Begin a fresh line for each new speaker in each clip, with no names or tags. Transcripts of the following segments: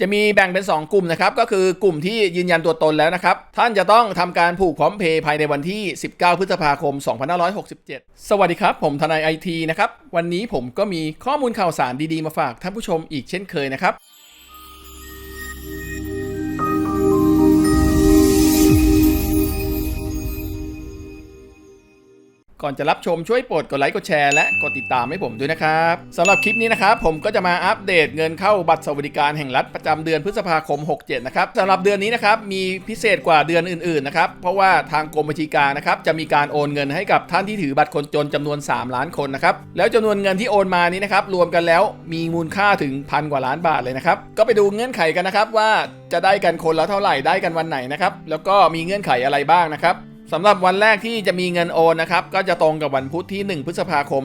จะมีแบ่งเป็น 2 กลุ่มนะครับ ก็คือกลุ่มที่ยืนยันตัวตนแล้วนะครับ ท่านจะต้องทำการผูกพร้อมเพย์ภายในวันที่ 19 พฤษภาคม 2567 สวัสดีครับ ผมทนายไอทีนะครับ วันนี้ผมก็มีข้อมูลข่าวสารดีๆ มาฝากท่านผู้ชมอีกเช่นเคยนะครับ ก่อนจะรับชมช่วยโปรดกดไลค์กดแชร์และกดติดตามให้ผมด้วยนะครับสำหรับคลิปนี้นะครับผมก็จะมาอัปเดตเงินเข้าบัตรสวัสดิการแห่งรัฐประจำเดือนพฤษภาคม 67 นะครับสำหรับเดือนนี้นะครับมีพิเศษกว่าเดือนอื่นๆนะครับเพราะว่าทางกรมบัญชีกลารนะครับจะมีการโอนเงินให้กับท่านที่ถือบัตรคนจนจำนวน 3 ล้านคนนะครับแล้วจำนวนเงินที่โอนมานี้นะครับรวมกันแล้วมีมูลค่าถึงพันกว่าล้านบาทเลยนะครับก็ไปดูเงื่อนไขกันนะครับว่าจะได้กันคนละเท่าไหร่ได้กันวันไหนนะครับแล้วก็มีเงื่อนไขอะไรบ้างนะครับ สำหรับวันแรกที่จะมีเงินโอนนะครับก็จะตรงกับวันพุธที่ 1 พฤษภาคม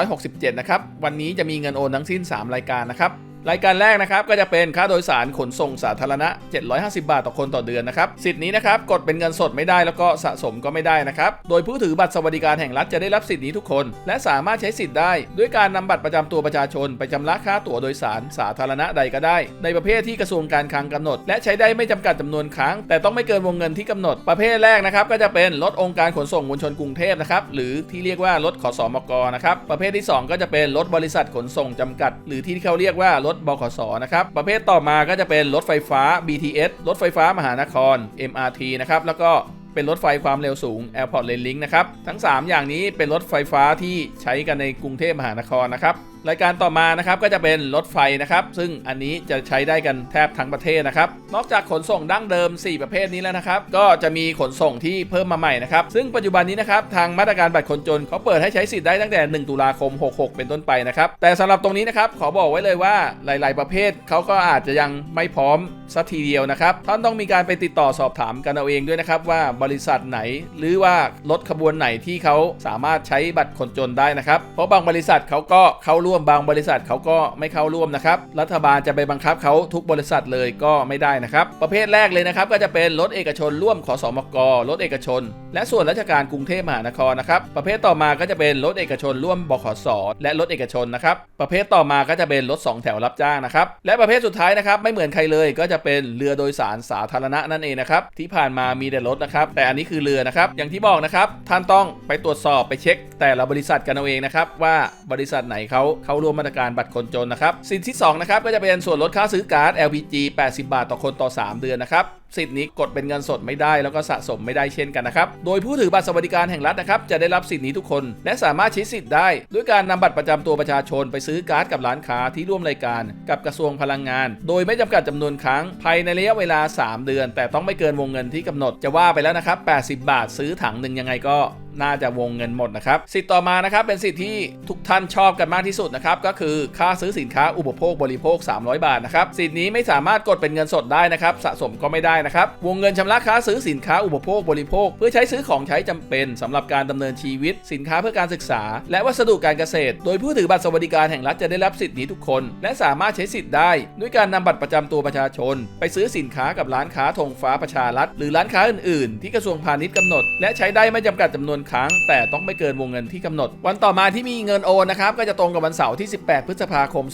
2567 นะครับ วันนี้จะมีเงินโอนทั้งสิ้น 3 รายการนะครับ รายการแรกนะครับก็จะเป็นค่าโดยสารขนส่งสาธารณะ 750 บาทต่อคนต่อเดือนนะครับสิทธิ์นี้นะครับกดเป็นเงินสดไม่ได้แล้วก็สะสมก็ไม่ได้นะครับโดยผู้ถือบัตรสวัสดิการแห่งรัฐจะได้รับสิทธิ์นี้ทุกคน และสามารถใช้สิทธิ์ได้ ด้วยการนำบัตรประจำตัวประชาชน ไปชำระค่าตั๋วโดยสารสาธารณะใดก็ได้ ในประเภทที่กระทรวงการคลังกำหนด และใช้ได้ไม่จำกัดจำนวนครั้ง แต่ต้องไม่เกินวงเงินที่กำหนดประเภทแรกนะครับก็จะเป็นรถองค์การขนส่งมวลชนกรุงเทพนะครับหรือที่เรียกว่ารถขสมกนะครับประเภทที่สองก็จะเป็นรถบริษัทขนส่งจำกัด หรือที่เขาเรียกว่ารถบขสนะครับ ประเภทต่อมาก็จะเป็นรถไฟฟ้า BTS รถไฟฟ้ามหานคร MRT นะครับ แล้วก็เป็นรถไฟความเร็วสูง Airport Rail Link นะครับ ทั้ง 3 อย่างนี้เป็นรถไฟฟ้าที่ใช้กันในกรุงเทพมหานครนะครับ รายการต่อมานะครับก็จะเป็นรถไฟนะครับ ซึ่งอันนี้จะใช้ได้กันแทบทั้งประเทศนะครับ นอกจากขนส่งดั้งเดิม 4 ประเภทนี้แล้วนะครับ ก็จะมีขนส่งที่เพิ่มมาใหม่นะครับ ซึ่งปัจจุบันนี้นะครับทางมาตรการบัตรคนจนเขาเปิดให้ใช้สิทธิ์ได้ตั้งแต่ 1 ตุลาคม 66 เป็นต้นไปนะครับ แต่สำหรับตรงนี้นะครับขอบอกไว้เลยว่าหลาย ๆ ประเภทเขาก็อาจจะยังไม่พร้อมสักทีเดียวนะครับท่านต้องมีการไปติดต่อสอบถามกันเอาเองด้วยนะครับว่าบริษัทไหน หรือว่ารถขบวนไหนที่เขาสามารถใช้บัตรคนจนได้นะครับเพราะบางบริษัทเขาก็เข้าร่วมบางบริษัทเขาก็ไม่เข้าร่วมนะครับ รัฐบาลจะไปบังคับเขาทุกบริษัทเลยก็ไม่ได้นะครับ ประเภทแรกเลยนะครับก็จะเป็นรถเอกชนร่วมขอสมกรถเอกชน และส่วนราชการกรุงเทพมหานครนะครับ ประเภทต่อมาก็จะเป็นรถเอกชนร่วมบขสและรถเอกชนนะครับประเภทต่อมาก็จะเป็นรถสองแถวรับจ้างนะครับและประเภทสุดท้ายนะครับไม่เหมือนใครเลยก็จะเป็นเรือโดยสารสาธารณะนั่นเองนะครับที่ผ่านมามีแต่รถนะครับแต่อันนี้คือเรือนะครับอย่างที่บอกนะครับท่านต้องไปตรวจสอบไปเช็ค แต่ละบริษัทกันเอาเองนะครับว่าบริษัทไหนเขาเข้าร่วมมาตรการบัตรคนจนนะครับ สิทธิที่2นะครับก็จะเป็นส่วนลดค่าซื้อการ์ด LPG 80 บาทต่อคนต่อ 3 เดือนนะครับสิทธิ์นี้กดเป็นเงินสดไม่ได้แล้วก็สะสมไม่ได้เช่นกันนะครับ โดยผู้ถือบัตรสวัสดิการแห่งรัฐนะครับจะได้รับสิทธิ์นี้ทุกคน และสามารถใช้สิทธิ์ได้ ด้วยการนำบัตรประจำตัวประชาชนไปซื้อการ์ดกับร้านค้าที่ร่วมรายการ กับกระทรวงพลังงาน โดยไม่จำกัดจำนวนครั้งภายในระยะเวลา 3 เดือน แต่ต้องไม่เกินวงเงินที่กำหนดจะว่าไปแล้วนะครับ80 บาทซื้อถังหนึ่งยังไงก็ น่าจะวงเงินหมดนะครับสิทธิ์ต่อมานะครับเป็นสิทธิ์ที่ทุกท่านชอบกันมากที่สุดนะครับก็คือค่าซื้อสินค้าอุปโภคบริโภค 300 บาทนะครับสิทธิ์นี้ไม่สามารถกดเป็นเงินสดได้นะครับสะสมก็ไม่ได้นะครับวงเงินชำระค่าซื้อสินค้าอุปโภคบริโภค เพื่อใช้ซื้อของใช้จำเป็นสำหรับการดำเนินชีวิต สินค้าเพื่อการศึกษา และวัสดุการเกษตร โดยผู้ถือบัตรสวัสดิการแห่งรัฐจะได้รับสิทธิ์นี้ทุกคน และสามารถใช้สิทธิ์ได้ ด้วยการนำบัตรประจำตัวประชาชน ไปซื้อสินค้ากับร้านค้าธงฟ้าประชารัฐหรือร้านค้าอื่นๆ ที่กระทรวงพาณิชย์กำหนด และใช้ได้ไม่จำกัดจำนวนครั้ง แต่ต้องไม่เกินวงเงินที่กำหนด วันต่อมาที่มีเงินโอนนะครับก็จะตรงกับวันเสาร์ที่ 18 พฤษภาคม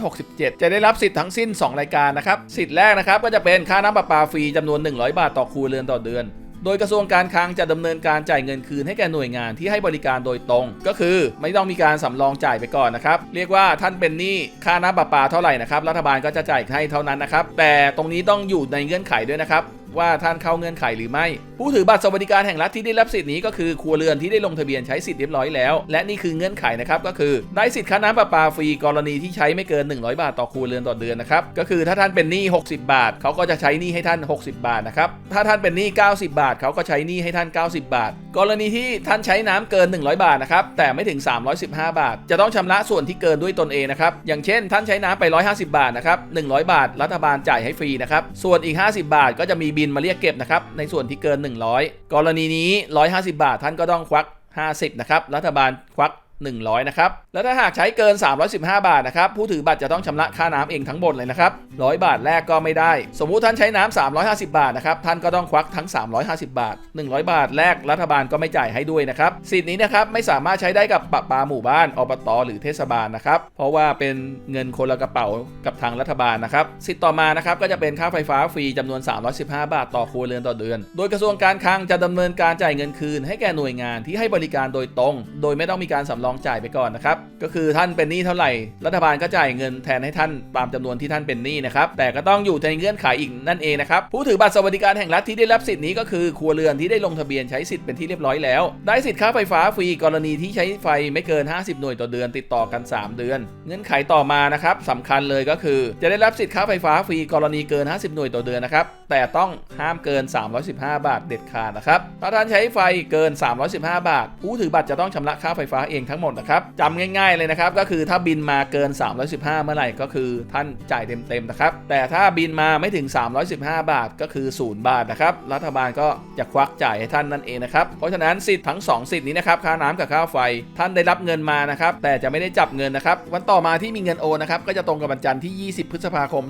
2567 จะได้รับสิทธิ์ทั้งสิ้น 2 รายการนะครับสิทธิ์แรกนะครับก็จะเป็นค่าน้ำประปาฟรีจำนวน 100 บาทต่อครัวเรือนต่อเดือนโดยกระทรวงการคลังจะดำเนินการจ่ายเงินคืนให้แก่หน่วยงานที่ให้บริการโดยตรง ก็คือไม่ต้องมีการสำรองจ่ายไปก่อนนะครับ เรียกว่าท่านเป็นหนี้ค่าน้ำประปาเท่าไหร่นะครับรัฐบาลก็จะจ่ายให้เท่านั้นนะครับ แต่ตรงนี้ต้องอยู่ในเงื่อนไขด้วยนะครับ ว่าท่านเข้าเงื่อนไขหรือไม่ ผู้ถือบัตรสวัสดิการแห่งรัฐที่ได้รับสิทธิ์นี้ก็คือครัวเรือนที่ได้ลงทะเบียนใช้สิทธิ์เรียบร้อยแล้ว และนี่คือเงื่อนไขนะครับก็คือได้สิทธิ์ค่าน้ำประปาฟรีกรณีที่ใช้ไม่เกิน 100 บาทต่อครัวเรือนต่อเดือนนะครับก็คือถ้าท่านเป็นหนี้ 60 บาทเขาก็จะใช้หนี้ให้ท่าน 60 บาทนะครับถ้าท่านเป็นหนี้ 90 บาทเขาก็ใช้หนี้ให้ท่าน 90 บาท กรณีที่ท่านใช้น้ำเกิน 100 บาทนะครับแต่ไม่ถึง 315 บาท จะต้องชำระส่วนที่เกินด้วยตนเองนะครับอย่างเช่น ท่านใช้น้ำไป 150 บาทนะครับ100 บาท รัฐบาลจ่ายให้ฟรีนะครับส่วนอีก 50 บาท ก็จะมีบินมาเรียกเก็บนะครับในส่วนที่เกิน100 กรณีนี้ 150 บาทท่านก็ต้องควัก 50 นะครับ รัฐบาลควัก 100 นะครับ แล้วถ้าหากใช้เกิน 315 บาทนะครับ ผู้ถือบัตรจะต้องชำระค่าน้ำเองทั้งหมดเลยนะครับ 100 บาทแรกก็ไม่ได้ สมมุติท่านใช้น้ำ350 บาทนะครับ ท่านก็ต้องควักทั้ง 350 บาท 100 บาทแรกรัฐบาลก็ไม่จ่ายให้ด้วยนะครับ สิทธิ์นี้นะครับไม่สามารถใช้ได้กับปะปาหมู่บ้านอบตหรือเทศบาลนะครับ เพราะว่าเป็นเงินคนละกระเป๋ากับทางรัฐบาลนะครับ สิทธิ์ต่อมานะครับก็จะเป็นค่าไฟฟ้าฟรีจำนวน 315 บาท ต่อครัวเรือนต่อเดือน โดยกระทรวงการคลังจะดำเนินการจ่ายเงินคืน ให้แก่หน่วยงานที่ให้บริการโดยตรง โดยไม่ต้องมีการสำรองจ่ายไปก่อนนะครับ ก็คือท่านเป็นหนี้เท่าไหร่ รัฐบาลก็จ่ายเงินแทนให้ท่านตามจำนวนที่ท่านเป็นหนี้นะครับ แต่ก็ต้องอยู่ในเงื่อนไขอีกนั่นเองนะครับ ผู้ถือบัตรสวัสดิการแห่งรัฐที่ได้รับสิทธิ์นี้ก็คือครัวเรือนที่ได้ลงทะเบียนใช้สิทธิ์เป็นที่เรียบร้อยแล้ว ได้สิทธิ์ค่าไฟฟ้าฟรีกรณีที่ใช้ไฟไม่เกิน 50 หน่วยต่อเดือนติดต่อกัน 3 เดือน เงื่อนไขต่อมานะครับสำคัญเลยก็คือ จะได้รับสิทธิ์ค่าไฟฟ้าฟรีกรณีเกิน 50 หน่วยต่อเดือนนะครับ แต่ต้องห้ามเกิน 315 บาทเด็ดขาดนะครับ ถ้าท่านใช้ไฟเกิน 315 บาท ผู้ถือบัตรจะต้องชำระค่าไฟฟ้าเองทั้งหมดนะครับจำง่ายๆเลยนะครับ ก็คือถ้าบินมาเกิน 315 เมื่อไหร่ก็คือท่านจ่ายเต็มๆนะครับ แต่ถ้าบินมาไม่ถึง 315 บาทก็คือ 0 บาทนะครับ รัฐบาลก็จะควักจ่ายให้ท่านนั่นเองนะครับ เพราะฉะนั้นสิทธิ์ทั้ง 2 สิทธิ์นี้นะครับ ค่าน้ำกับค่าไฟ ท่านได้รับเงินมานะครับ แต่จะไม่ได้จับเงินนะครับ วันต่อมาที่มีเงินโอนนะครับ ก็จะตรงกับวันจันทร์ที่ 20 พฤษภาคม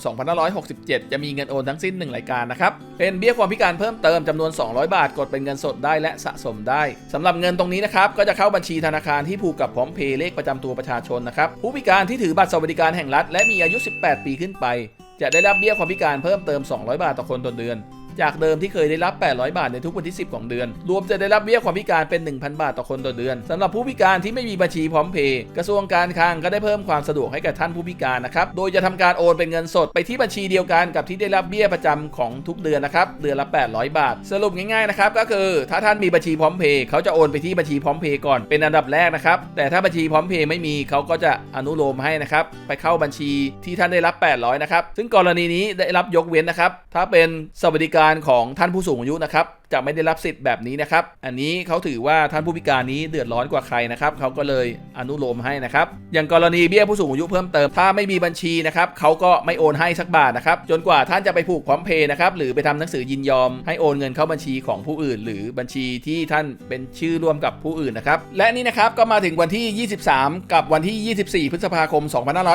2567 จะมีเงินโอนทั้งสิ้น 1 รายการนะครับ เป็นเบี้ยความพิการเพิ่มเติมจำนวน 200 บาท กดเป็นเงินสดได้และสะสมได้สำหรับเงินตรงนี้นะครับ ก็จะเข้าบัญชีธนาคารที่ผูกกับพร้อมเพย์เลขประจำตัวประชาชนนะครับผู้พิการที่ถือบัตรสวัสดิการแห่งรัฐ และมีอายุ 18 ปีขึ้นไป จะได้รับเบี้ยความพิการเพิ่มเติม 200 บาทต่อคนต่อเดือน จากเดิมที่เคยได้รับ 800 บาทในทุกวันที่ 10 ของเดือน รวมจะได้รับเบี้ยความพิการเป็น 1,000 บาทต่อคนต่อเดือนสำหรับผู้พิการที่ไม่มีบัญชีพร้อมเพย์กระทรวงการคลังก็ได้เพิ่มความสะดวกให้กับท่านผู้พิการนะครับ โดยจะทำการโอนเป็นเงินสดไปที่บัญชีเดียวกันกับที่ได้รับเบี้ยประจำของทุกเดือนนะครับ เดือนละ 800 บาท สรุปง่ายๆนะครับก็คือ ถ้าท่านมีบัญชีพร้อมเพย์เขาจะโอนไปที่บัญชีพร้อมเพย์ก่อนเป็นอันดับแรกนะครับ แต่ถ้าบัญชีพร้อมเพย์ไม่มีเขาก็จะอนุโลมให้นะครับ ไปเข้าบัญชีที่ท่านได้รับ 800นะครับ ซึ่งกรณีนี้ได้รับยกเว้นนะครับ ถ้าเป็นสวัสดิการการของท่านผู้สูงอายุนะครับ จะไม่ได้รับสิทธิ์แบบนี้นะครับ อันนี้เขาถือว่าท่านผู้พิการนี้เดือดร้อนกว่าใครนะครับเขาก็เลยอนุโลมให้นะครับ อย่างกรณีเบี้ยผู้สูงอายุเพิ่มเติม ถ้าไม่มีบัญชีนะครับเขาก็ไม่โอนให้สักบาทนะครับ จนกว่าท่านจะไปผูกพร้อมเพย์นะครับ หรือไปทำหนังสือยินยอม ให้โอนเงินเข้าบัญชีของผู้อื่น หรือบัญชีที่ท่านเป็นชื่อร่วมกับผู้อื่นนะครับ และนี่นะครับก็มาถึงวันที่ 23 กับวันที่ 24 พฤษภาคม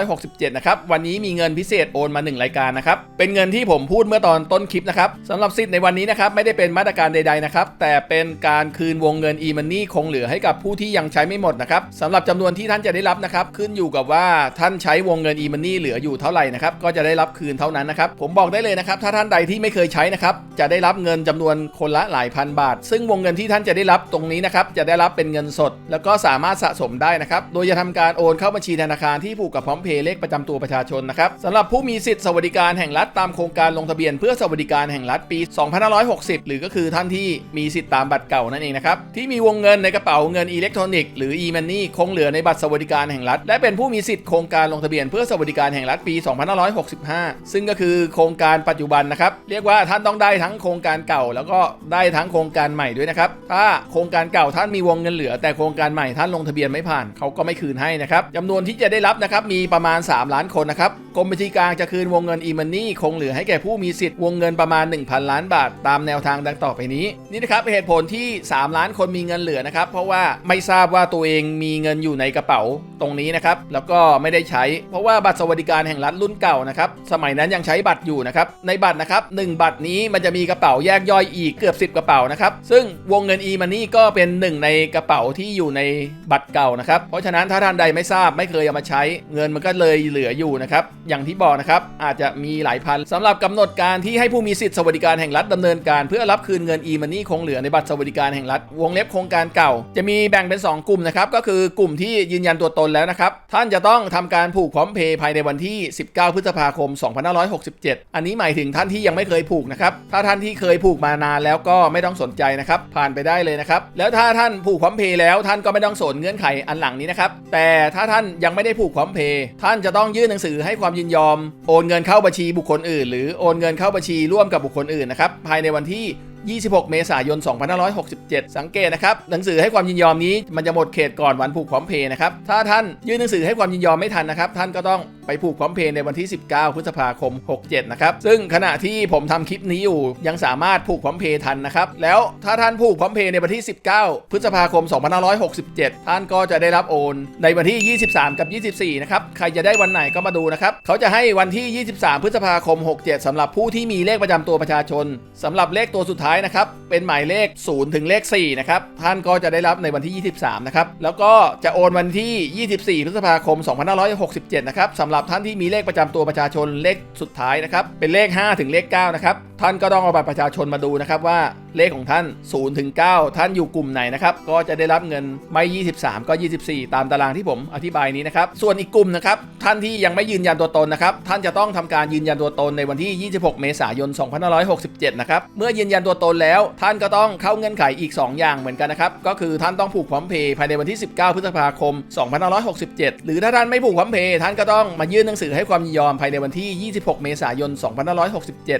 2567 นะครับ วันนี้มีเงินพิเศษโอนมา 1 รายการนะครับ เป็นเงินที่ผมพูดเมื่อตอนต้นคลิปนะครับสำหรับสิทธิ์ในวันนี้นะครับไม่ได้เป็นมาตรการใดๆนะครับ แต่เป็นการคืนวงเงิน e-money คงเหลือให้กับผู้ที่ยังใช้ไม่หมดนะครับสำหรับจำนวนที่ท่านจะได้รับนะครับ ขึ้นอยู่กับว่าท่านใช้วงเงิน e-money เหลืออยู่เท่าไหร่นะครับ ก็จะได้รับคืนเท่านั้นนะครับ ผมบอกได้เลยนะครับ ถ้าท่านใดที่ไม่เคยใช้นะครับ จะได้รับเงินจำนวนคนละหลายพันบาท ซึ่งวงเงินที่ท่านจะได้รับตรงนี้นะครับ จะได้รับเป็นเงินสด แล้วก็สามารถสะสมได้นะครับ โดยจะทำการโอนเข้าบัญชีธนาคารที่ผูกกับพร้อมเพย์เลขประจำตัวประชาชนนะครับสำหรับผู้มีสิทธิ์สวัสดิการแห่งรัฐตามโครงการลงทะเบียน เพื่อสวัสดิการแห่งรัฐปี 2560 หรือก็คือท่านที่มีสิทธิ์ตามบัตรเก่านั่นเองนะครับ ที่มีวงเงินในกระเป๋าเงินอิเล็กทรอนิกส์หรือ e-money คงเหลือในบัตรสวัสดิการแห่งรัฐ และเป็นผู้มีสิทธิ์โครงการลงทะเบียนเพื่อสวัสดิการแห่งรัฐปี 2565 ซึ่งก็คือโครงการปัจจุบันนะครับเรียกว่าท่านต้องได้ทั้งโครงการเก่า แล้วก็ได้ทั้งโครงการใหม่ด้วยนะครับถ้าโครงการเก่าท่านมีวงเงินเหลือ แต่โครงการใหม่ท่านลงทะเบียนไม่ผ่านเขาก็ไม่คืนให้นะครับจำนวนที่จะได้รับนะครับมีประมาณ 3 ล้านคนนะครับกรมบัญชีกลางจะคืนวงเงิน e-money คงเหลือให้แก่ผู้มีสิทธิ์วงเงินประมาณ 1,000 ล้านบาท ตามแนวทางดังต่อไปนี้นี่นะครับเหตุผลที่ 3 ล้านคนมีเงินเหลือนะครับเพราะว่าไม่ทราบว่าตัวเองมีเงินอยู่ในกระเป๋าตรงนี้นะครับแล้วก็ไม่ได้ใช้เพราะว่าบัตรสวัสดิการแห่งรัฐรุ่นเก่านะครับสมัยนั้นยังใช้บัตรอยู่นะครับในบัตรนะครับหนึ่งบัตรนี้มันจะมีกระเป๋าแยกย่อยอีกเกือบ 10 กระเป๋านะครับซึ่งวงเงิน e-money ก็เป็นหนึ่งในกระเป๋าที่อยู่ในบัตรเก่านะครับเพราะฉะนั้นถ้าท่านใดไม่ทราบไม่เคยเอามาใช้ เงินมันก็เลยเหลืออยู่นะครับอย่างที่บอกนะครับอาจจะมีหลายพันสำหรับกำหนดการที่ให้ผู้มีสิทธิสวัสดิการแห่งรัฐดำเนินการ เพื่อรับคืนเงิน e-money คงเหลือในบัตรสวัสดิการแห่งรัฐ วงเล็บโครงการเก่า จะมีแบ่งเป็น 2 กลุ่มนะครับ ก็คือกลุ่มที่ยืนยันตัวตนแล้วนะครับ ท่านจะต้องทำการผูกพร้อมเพย์ภายในวันที่ 19 พฤษภาคม 2567 อันนี้หมายถึงท่านที่ยังไม่เคยผูกนะครับ ถ้าท่านที่เคยผูกมานานแล้วก็ไม่ต้องสนใจนะครับ ผ่านไปได้เลยนะครับ แล้วถ้าท่านผูกพร้อมเพย์แล้วท่านก็ไม่ต้องสนเงื่อนไขอันหลังนี้นะครับ แต่ถ้าท่านยังไม่ได้ผูกพร้อมเพย์ท่านจะต้องยื่นหนังสือให้ความยินยอม โอนเงินเข้าบัญชีบุคคลอื่น หรือโอนเงินเข้าบัญชีร่วมกับบุคคลอื่นนะครับภายในวันที่26 เมษายน 2567 สังเกตนะครับ หนังสือให้ความยินยอมนี้มันจะหมดเขตก่อนวันผูกพร้อมเพย์นะครับ ถ้าท่านยื่นหนังสือให้ความยินยอมไม่ทันนะครับ ท่านก็ต้อง ไปผูกพร้อมเพย์ในวันที่ 19 พฤษภาคม 67 นะครับ ซึ่งขณะที่ผมทำคลิปนี้อยู่ยังสามารถผูกพร้อมเพย์ทันนะครับ แล้วถ้าท่านผูกพร้อมเพย์ในวันที่ 19 พฤษภาคม 2567 ท่านก็จะได้รับโอนในวันที่ 23 กับ 24 นะครับ ใครจะได้วันไหนก็มาดูนะครับ เขาจะให้วันที่ 23 พฤษภาคม 67สำหรับผู้ที่มีเลขประจำตัวประชาชนสำหรับเลขตัวสุดท้ายนะครับ เป็นหมายเลข 0 ถึงเลข 4 นะครับ ท่านก็จะได้รับในวันที่ 23 นะครับ แล้วก็จะโอนวันที่ 24 พฤษภาคม 2567 นะครับสำหรับท่านที่มีเลขประจำตัวประชาชนเลขสุดท้ายนะครับเป็นเลข 5 ถึงเลข9นะครับ ท่านก็ต้องเอาบัตรประชาชนมาดูนะครับว่าเลขของท่าน0ถึง9ท่านอยู่กลุ่มไหนนะครับก็จะได้รับเงินไม่ 23 ก็ 24 ตามตารางที่ผมอธิบายนี้นะครับส่วนอีกกลุ่มนะครับท่านที่ยังไม่ยืนยันตัวตนนะครับท่านจะต้องทำการยืนยันตัวตนในวันที่ 26 เมษายน 2567 นะครับเมื่อยืนยันตัวตนแล้ว ท่านก็ต้องเข้าเงื่อนไขอีก 2 อย่างเหมือนกันนะครับก็คือท่านต้องผูกพร้อมเพย์ภายในวันที่ 19 พฤษภาคม 2567 หรือถ้าท่านไม่ผูกพร้อมเพย์ท่านก็ต้องมายื่นหนังสือให้ความยินยอมภายในวันที่ 26 เมษายน 2567